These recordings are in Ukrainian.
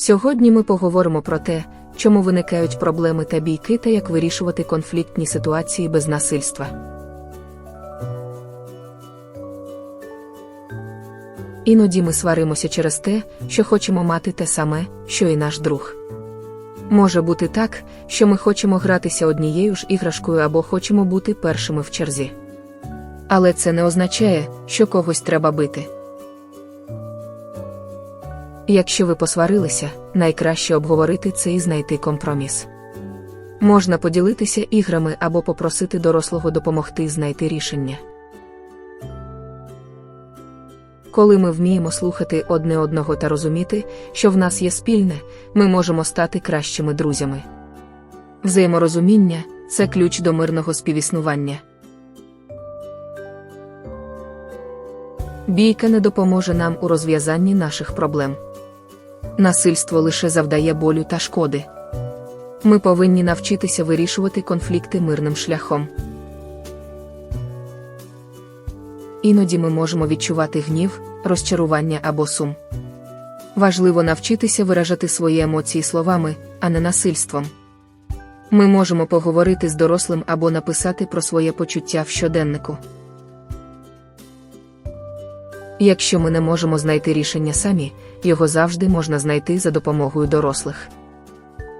Сьогодні ми поговоримо про те, чому виникають проблеми та бійки та як вирішувати конфліктні ситуації без насильства. Іноді ми сваримося через те, що хочемо мати те саме, що і наш друг. Може бути так, що ми хочемо гратися однією ж іграшкою або хочемо бути першими в черзі. Але це не означає, що когось треба бити. Якщо ви посварилися, найкраще обговорити це і знайти компроміс. Можна поділитися іграми або попросити дорослого допомогти знайти рішення. Коли ми вміємо слухати одне одного та розуміти, що в нас є спільне, ми можемо стати кращими друзями. Взаєморозуміння це ключ до мирного співіснування. Бійка не допоможе нам у розв'язанні наших проблем. Насильство лише завдає болю та шкоди. Ми повинні навчитися вирішувати конфлікти мирним шляхом. Іноді ми можемо відчувати гнів, розчарування або сум. Важливо навчитися виражати свої емоції словами, а не насильством. Ми можемо поговорити з дорослим або написати про своє почуття в щоденнику. Якщо ми не можемо знайти рішення самі, його завжди можна знайти за допомогою дорослих.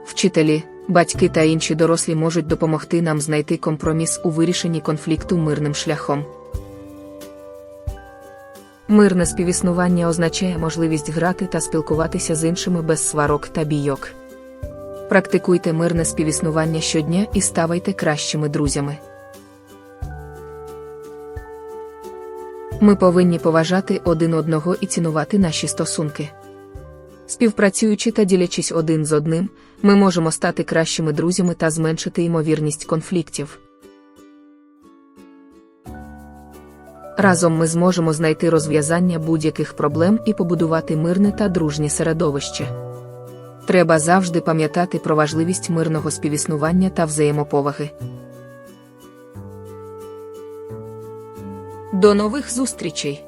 Вчителі, батьки та інші дорослі можуть допомогти нам знайти компроміс у вирішенні конфлікту мирним шляхом. Мирне співіснування означає можливість грати та спілкуватися з іншими без сварок та бійок. Практикуйте мирне співіснування щодня і ставайте кращими друзями. Ми повинні поважати один одного і цінувати наші стосунки. Співпрацюючи та ділячись один з одним, ми можемо стати кращими друзями та зменшити ймовірність конфліктів. Разом ми зможемо знайти розв'язання будь-яких проблем і побудувати мирне та дружнє середовище. Треба завжди пам'ятати про важливість мирного співіснування та взаємоповаги. До нових зустрічей!